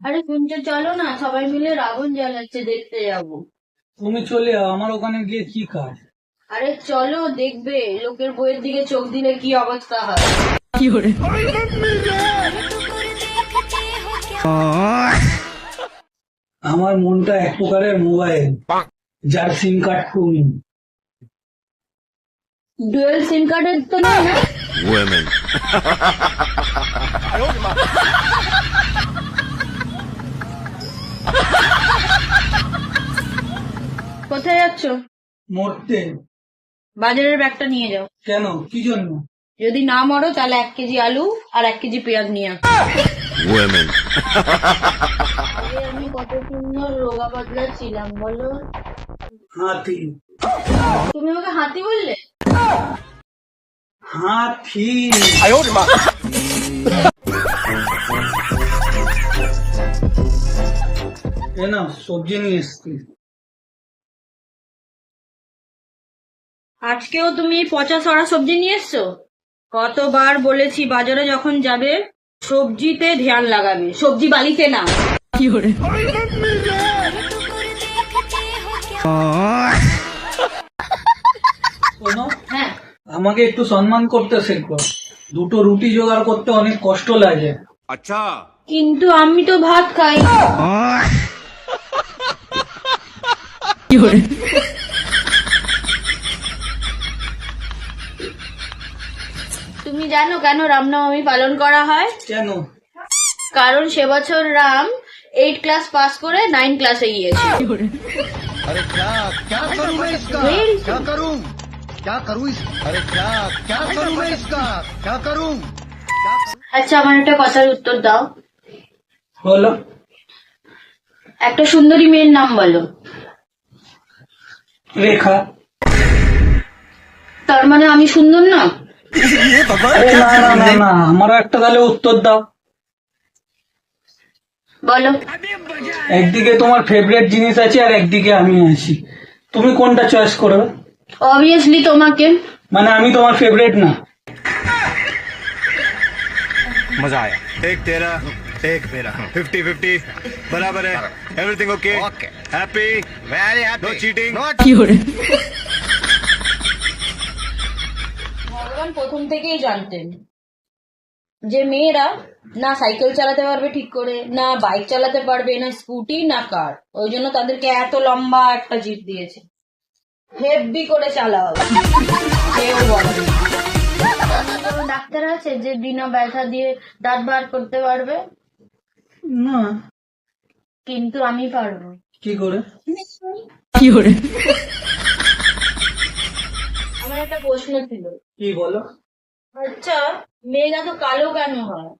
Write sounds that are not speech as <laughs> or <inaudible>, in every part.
আরে কুঞ্জ চলো না সবাই মিলে রাবণ জ্বালাচ্ছে দেখতে যাব। তুমি চলে যাও আমার ওখানে গিয়ে কি কাজ? আরে চলো দেখবে লোকের বইয়ের দিকে চোখ দিলে কি অবস্থা হয়। আমার মনটা এক প্রকারের মোবাইল যার সিম কার্ড তুমি। ডুয়েল সিম কার্ডের তো না? <laughs> কোথায় যাচ্ছ? মরতে। বাজারের ব্যাগটা নিয়ে যাও। কেন? কি জন্য? যদি না মরো তাহলে এক কেজি আলু আর এক কেজি পেঁয়াজ নিয়ে আসো। আমি কত সুন্দর রোগা পাতলা ছিলাম বলো? হাতি। তুমি আমাকে হাতি বললে? হাতি। এ না সবজি নিয়ে এসছি। আজকেও তুমি পচা সরা সবজি নিয়ে এসছো? কতবার বলেছি বাজারে যখন যাবে সবজিতে ধ্যান লাগাবে। সবজি বালিতে না। কি করে? হ্যাঁ। আমাকে একটু সম্মান করতে শেখো। দুটো রুটি জোগাড় করতে অনেক কষ্ট লাগে। আচ্ছা। কিন্তু আমি তো ভাত খাই। কি করে? তুমি জানো কেন রামনবমী পালন করা হয়? কেন? কারণ সে বছর রাম এইট ক্লাস পাস করে নাইন ক্লাসে গিয়েছে। আচ্ছা আমার একটা কথার উত্তর দাও। বলো। একটা সুন্দরী মেয়ের নাম বলো। রেখা। তার মানে আমি সুন্দর না? না না না না আমারও একটা তাহলে উত্তর দাও বলো একদিকে তোমার ফেভারিট জিনিস আছে আর একদিকে আমি আছি তুমি কোনটা চয়েস করবে অবভিয়াসলি তোমাকে মানে আমি তোমার ফেভারিট না मजा आया एक तेरा एक मेरा फिफ्टी फिफ्टी बराबर है everything okay okay happy very happy no cheating not ভগবান প্রথম থেকেই জানতেন যে মেয়েরা না সাইকেল চালাতে পারবে ঠিক করে না বাইক চালাতে পারবে না স্কুটি না কার। ওই জন্য তাদেরকে এত লম্বা একটা জিপ দিয়েছে। হেভি করে চালাও। কেউ বলে ডাক্তার আছে যে বিনা ব্যথা দিয়ে দাঁত বার করতে পারবে? না। কিন্তু আমি পারব। কি করে? আমার একটা প্রশ্ন ছিল। কি বলো? আচ্ছা মেয়েরা তো কালো কেন হয়?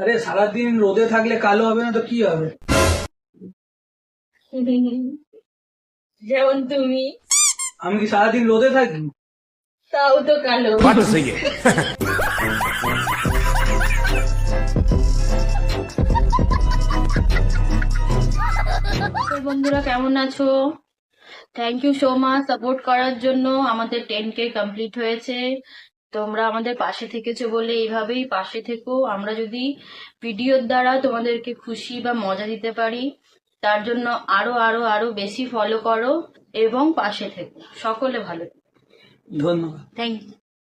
আরে সারাদিন রোদে থাকলে কালো হবে না তো কি হবে? যেমন তুমি। আমি কি সারাদিন রোদে থাকি? তাও তো কালো। বন্ধুরা কেমন আছো? Thank you so much support করার জন্য আমাদের টেন কে কমপ্লিট হয়েছে। তোমরা আমাদের পাশে থেকেছো বলে এইভাবেই পাশে থেকো। আমরা যদি ভিডিওর দ্বারা তোমাদেরকে খুশি বা মজা দিতে পারি তার জন্য আরও আরও আরও বেশি ফলো করো এবং পাশে থেকো। সকলে ভালো ধন্যবাদ। Thank you